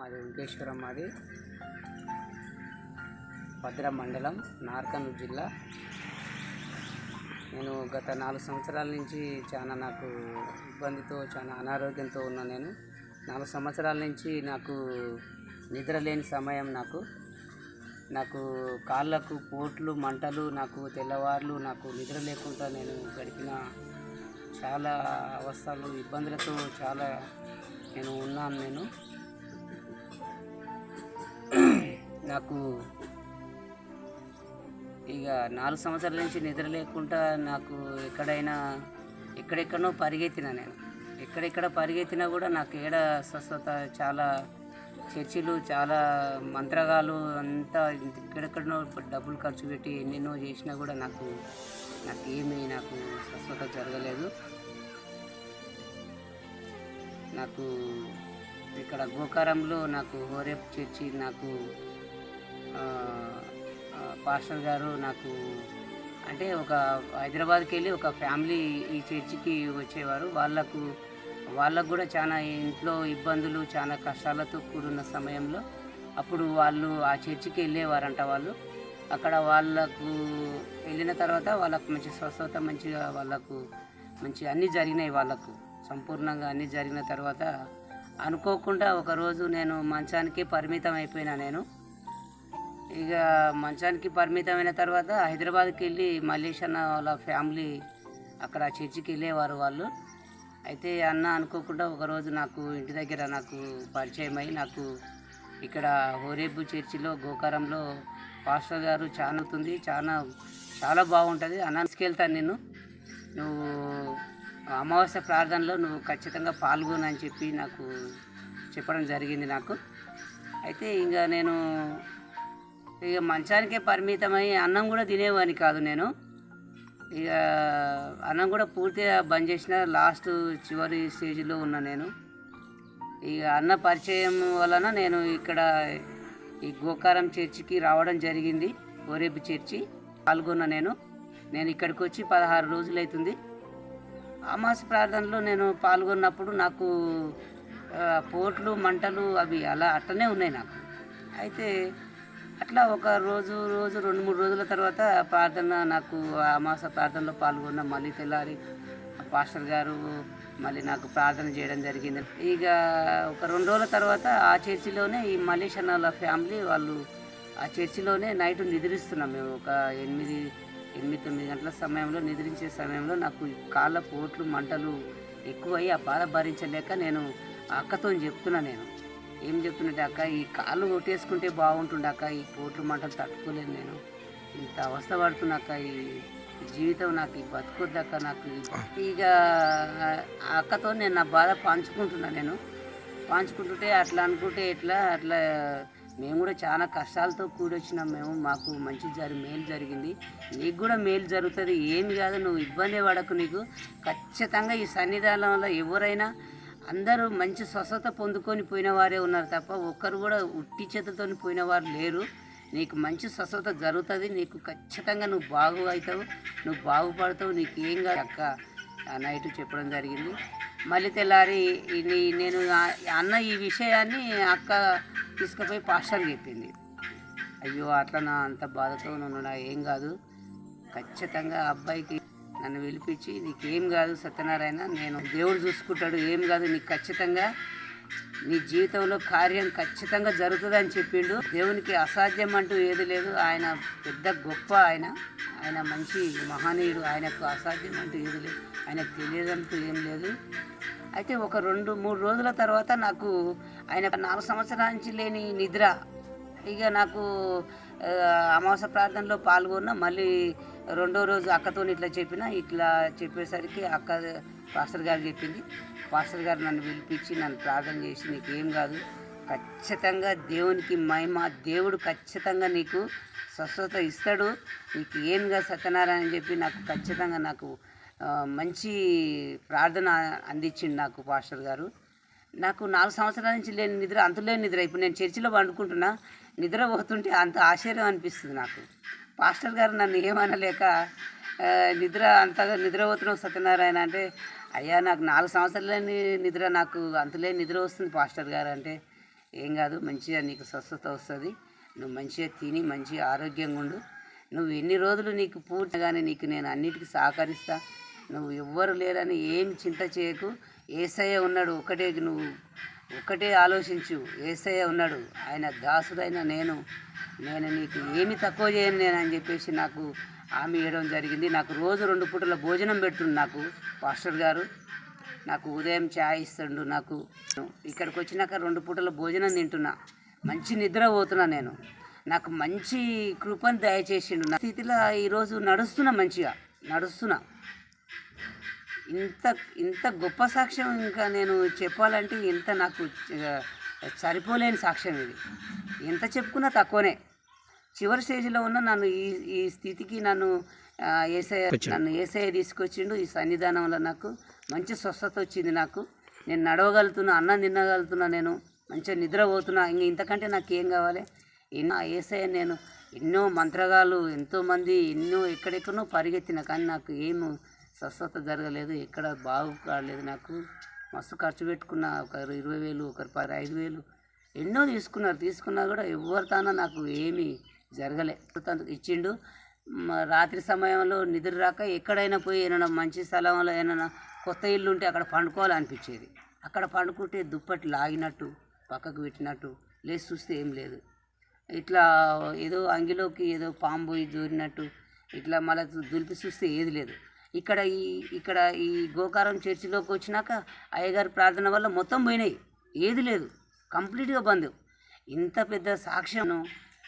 మాది వెంకటేశ్వరం మాది. భద్ర మండలం నార్కనూరు జిల్లా. నేను గత నాలుగు సంవత్సరాల నుంచి చాలా నాకు ఇబ్బందితో చాలా అనారోగ్యంతో ఉన్నా నేను. నాలుగు సంవత్సరాల నుంచి నాకు నిద్ర లేని సమయం నాకు. నాకు కాళ్ళకు పోట్లు మంటలు నాకు తెల్లవార్లు నాకు నిద్ర లేకుండా నేను గడిపిన చాలా అవస్థలు ఇబ్బందులతో చాలా నేను ఉన్నాను నేను. నాకు ఇక నాలుగు సంవత్సరాల నుంచి నిద్ర లేకుండా నాకు ఎక్కడైనా ఎక్కడెక్కడనో పరిగెత్తిన నేను. ఎక్కడెక్కడ పరిగెత్తినా కూడా నాకు ఏడ స్వస్థత చాలా చర్చిలు చాలా మంత్రగాలు అంతా ఎక్కడెక్కడనో డబ్బులు ఖర్చు పెట్టి ఎన్నెన్నో చేసినా కూడా నాకు నాకు ఏమీ నాకు స్వస్థత జరగలేదు. నాకు ఇక్కడ గోకారంలో నాకు హోరేప్ చర్చి నాకు పాస్టర్ గారు నాకు అంటే ఒక హైదరాబాద్కి వెళ్ళి ఒక ఫ్యామిలీ ఈ చర్చికి వచ్చేవారు. వాళ్ళకు వాళ్ళకు కూడా చాలా ఇంట్లో ఇబ్బందులు చాలా కష్టాలతో కూడున్న సమయంలో అప్పుడు వాళ్ళు ఆ చర్చికి వెళ్ళేవారంట వాళ్ళు. అక్కడ వాళ్ళకు వెళ్ళిన తర్వాత వాళ్ళకు మంచి స్వస్థత మంచిగా వాళ్ళకు మంచి అన్నీ జరిగినాయి వాళ్ళకు. సంపూర్ణంగా అన్నీ జరిగిన తర్వాత అనుకోకుండా ఒకరోజు నేను మంచానికి పరిమితం అయిపోయినా నేను. ఇక మంచానికి పరిమితమైన తర్వాత హైదరాబాద్కి వెళ్ళి మల్లేష్ అన్న వాళ్ళ ఫ్యామిలీ అక్కడ చర్చికి వెళ్ళేవారు వాళ్ళు. అయితే అన్న అనుకోకుండా ఒకరోజు నాకు ఇంటి దగ్గర నాకు పరిచయం అయ్యి నాకు ఇక్కడ హోరేబు చర్చిలో గోకారంలో పాస్టర్ గారు చాలా అవుతుంది చాలా చాలా బాగుంటుంది. అన్న తీసుకెళ్తాను నేను. నువ్వు అమావాస్య ప్రార్థనలో నువ్వు ఖచ్చితంగా పాల్గొను అని చెప్పి నాకు చెప్పడం జరిగింది నాకు. అయితే ఇంకా నేను ఇక మంచానికే పరిమితమై అన్నం కూడా తినేవాడిని కాదు నేను. ఇక అన్నం కూడా పూర్తిగా బంద్ చేసిన లాస్ట్ చివరి స్టేజ్లో ఉన్నా నేను. ఇక అన్న పరిచయం వలన నేను ఇక్కడ ఈ గోకారం చర్చికి రావడం జరిగింది. ఓరేపు చర్చి పాల్గొన్న నేను. నేను ఇక్కడికి వచ్చి పదహారు రోజులు అవుతుంది అమాస ప్రార్థనలో నేను పాల్గొన్నప్పుడు నాకు పోట్లు మంటలు అవి అలా అట్టనే ఉన్నాయి నాకు. అయితే అట్లా ఒక రోజు రోజు రెండు మూడు రోజుల తర్వాత ప్రార్థన నాకు అమాస ప్రార్థనలో పాల్గొన్న మళ్ళీ తెల్లారి పాస్టర్ గారు మళ్ళీ నాకు ప్రార్థన చేయడం జరిగింది. ఇక ఒక రెండు రోజుల తర్వాత ఆ చర్చిలోనే ఈ మలేషియన్ వాళ్ళ ఫ్యామిలీ వాళ్ళు ఆ చర్చిలోనే నైట్ నిద్రిస్తున్నాం మేము. ఒక ఎనిమిది ఎనిమిది తొమ్మిది గంటల సమయంలో నిద్రించే సమయంలో నాకు కాళ్ళ పోట్లు మంటలు ఎక్కువయ్యి ఆ బాధ భరించలేక నేను అక్కతో చెప్తున్నా నేను. ఏం చెప్తున్నట్టు అక్క? ఈ కాళ్ళు కొట్టేసుకుంటే బాగుంటుండే అక్క. ఈ పోట్లు మంటలు తట్టుకోలేను నేను. ఇంత అవస్థ పడుతున్నాక ఈ ఈ జీవితం నాకు ఈ బతుకొద్దక్క నాకు. ఇక ఆ అక్కతో నేను నా బాధ పంచుకుంటున్నా నేను. పంచుకుంటుంటే అట్లా అనుకుంటే ఎట్లా? అట్లా మేము కూడా చాలా కష్టాలతో కూడి వచ్చినాం మేము. మాకు మంచి జరి మేలు జరిగింది. నీకు కూడా మేలు జరుగుతుంది. ఏమి కాదు నువ్వు ఇబ్బంది పడకు నీకు. ఖచ్చితంగా ఈ సన్నిధానం వల్ల ఎవరైనా అందరూ మంచి స్వస్థత పొందుకొని పోయిన వారే ఉన్నారు తప్ప ఒక్కరు కూడా ఉట్టి చేతులతో పోయిన వారు లేరు. నీకు మంచి స్వస్థత జరుగుతుంది నీకు ఖచ్చితంగా నువ్వు బాగు అవుతావు నువ్వు బాగుపడతావు నీకు ఏం కాదు అక్క నైట్ చెప్పడం జరిగింది. మళ్ళీ తెల్లారి నేను అన్న ఈ విషయాన్ని అక్క తీసుకుపోయి పాస్టర్ చెప్పింది. అయ్యో అట్లా నా అంత బాధతో నన్ను నా ఏం కాదు. ఖచ్చితంగా అబ్బాయికి నన్ను పిలిపించి నీకేం కాదు సత్యనారాయణ నేను దేవుడు చూసుకుంటాడు ఏం కాదు నీకు ఖచ్చితంగా నీ జీవితంలో కార్యం ఖచ్చితంగా జరుగుతుందని చెప్పిండు. దేవునికి అసాధ్యం అంటూ ఏది లేదు. ఆయన పెద్ద గొప్ప ఆయన. ఆయన మంచి మహనీయుడు. ఆయనకు అసాధ్యం అంటూ ఏది లేదు. ఆయనకు తెలియదంటూ ఏం లేదు. అయితే ఒక రెండు మూడు రోజుల తర్వాత నాకు ఆయన నాలుగు సంవత్సరాల నుంచి లేని నిద్ర. ఇక నాకు అమావాస అమావాస్య ప్రార్థనలో పాల్గొన్న మళ్ళీ రెండో రోజు అక్కతో ఇట్లా చెప్పిన ఇట్లా చెప్పేసరికి అక్క పాస్టర్ గారు చెప్పింది. పాస్టర్ గారు నన్ను పిలిపించి నన్ను ప్రార్థన చేసి నీకు ఏం కాదు. ఖచ్చితంగా దేవునికి మహిమ దేవుడు ఖచ్చితంగా నీకు స్వస్థత ఇస్తాడు. నీకు ఏం కాదు సత్యనారాయణ అని చెప్పి నాకు ఖచ్చితంగా నాకు మంచి ప్రార్థన అందించిండు నాకు పాస్టర్ గారు. నాకు నాలుగు సంవత్సరాల నుంచి లేని నిద్ర అంతులేని నిద్ర. ఇప్పుడు నేను చర్చిలో పండుకుంటున్నా నిద్ర పోతుంటే అంత ఆశ్చర్యం అనిపిస్తుంది నాకు. పాస్టర్ గారు నన్ను ఏమనలేక నిద్ర అంతగా నిద్రపోతున్నావు సత్యనారాయణ అంటే అయ్యా నాకు నాలుగు సంవత్సరాలని నిద్ర నాకు అంతలే నిద్ర వస్తుంది పాస్టర్ గారు అంటే. ఏం కాదు మంచిగా నీకు స్వస్థత వస్తుంది. నువ్వు మంచిగా తిని మంచిగా ఆరోగ్యంగా ఉండు. నువ్వు ఎన్ని రోజులు నీకు పూర్తిగానే నీకు నేను అన్నిటికీ సహకరిస్తా. నువ్వు ఎవ్వరు లేరని ఏం చింత చేయకు. ఏసయ్య ఉన్నాడు ఒకటే నువ్వు ఒకటే ఆలోచించు. ఏసయ్య ఉన్నాడు ఆయన దాసుడైన నేను. నేను నీకు ఏమి తక్కువ చేయను నేను అని చెప్పేసి నాకు హామీ ఇవ్వడం జరిగింది. నాకు రోజు రెండు పూటల భోజనం పెడుతుంది నాకు పాస్టర్ గారు. నాకు ఉదయం ఛాయ్ ఇస్తుండు నాకు. ఇక్కడికి వచ్చినాక రెండు పూటల భోజనం తింటున్నా. మంచి నిద్ర పోతున్నా నేను. నాకు మంచి కృపను దయచేసిండు. నా స్థితిలో ఈరోజు నడుస్తున్నా మంచిగా. నడుస్తున్నా. ఇంత ఇంత గొప్ప సాక్ష్యం ఇంకా నేను చెప్పాలంటే ఇంత నాకు సరిపోలేని సాక్ష్యం ఇది. ఎంత చెప్పుకున్నా తక్కువనే. చివరి స్టేజ్లో ఉన్న నన్ను ఈ ఈ స్థితికి నన్ను ఏసయ్య నన్ను ఏసయ్య తీసుకొచ్చిండు. ఈ సన్నిధానంలో నాకు మంచి స్వస్థత వచ్చింది నాకు. నేను నడవగలుగుతున్నా అన్నం తినగలుగుతున్నా నేను మంచిగా నిద్రపోతున్నా. ఇంక ఇంతకంటే నాకు ఏం కావాలి? ఎన్నో ఏసయ్య నేను ఎన్నో మంత్రగాలు ఎంతోమంది ఎన్నో ఎక్కడెక్కడో పరిగెత్తిన కానీ నాకు ఏం స్వస్థత జరగలేదు. ఎక్కడ బాగు కాలేదు నాకు. మస్తు ఖర్చు పెట్టుకున్న ఒకరు ఇరవై వేలు ఒకరు పది ఐదు వేలు. ఎన్నో తీసుకున్నారు. తీసుకున్నా కూడా ఎవరితోనో నాకు ఏమీ జరగలే. తను ఇచ్చిండు. రాత్రి సమయంలో నిద్ర రాక ఎక్కడైనా పోయి ఏమైనా మంచి స్థలంలో ఏమైనా కొత్త ఇల్లు ఉంటే అక్కడ పండుకోవాలనిపించేది. అక్కడ పండుకుంటే దుప్పటి లాగినట్టు పక్కకు పెట్టినట్టు లేచి చూస్తే ఏం లేదు. ఇట్లా ఏదో అంగిలోకి ఏదో పాము పోయి దూరినట్టు ఇట్లా మళ్ళీ దులిపి చూస్తే ఏది లేదు. ఇక్కడ ఈ ఇక్కడ ఈ గోకారం చర్చిలోకి వచ్చినాక అయ్యగారి ప్రార్థన వల్ల మొత్తం పోయినాయి. ఏది లేదు. కంప్లీట్గా బంద్. ఇంత పెద్ద సాక్ష్యం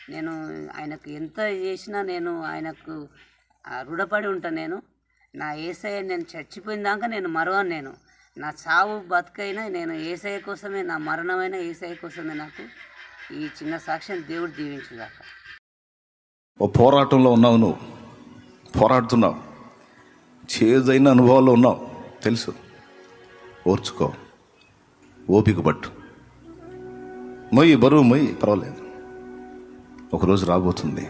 నేను ఆయనకు ఎంత చేసినా నేను ఆయనకు రుణపడి ఉంటాను నేను. నా ఏసఐ నేను చచ్చిపోయిన దాకా నేను మరవను నేను. నా చావు బతుకైనా నేను ఏసఐ కోసమే నా మరణమైన ఏసఐ కోసమే నాకు ఈ చిన్న సాక్ష్యం దేవుడు దీవించుగాక. ఓ పోరాటంలో ఉన్నావు నువ్వు. పోరాడుతున్నావు. చేదైన అనుభవాల్లో ఉన్నావు. తెలుసు. ఓర్చుకో. ఓపిక పట్టు. మొయ్యి బరువు మొయ్యి పర్వాలేదు. ఒకరోజు రాబోతుంది.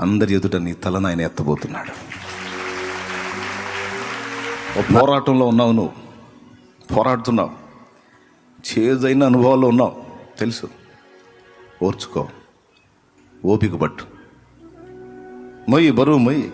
అందరి ఎదుట నీ తలను ఆయన ఎత్తబోతున్నాడు. ఓ పోరాటంలో ఉన్నావు నువ్వు. పోరాడుతున్నావు. చేదైన అనుభవాల్లో ఉన్నావు. తెలుసు. ఓర్చుకో. ఓపిక పట్టు. మొయ్యి బరువు మొయ్యి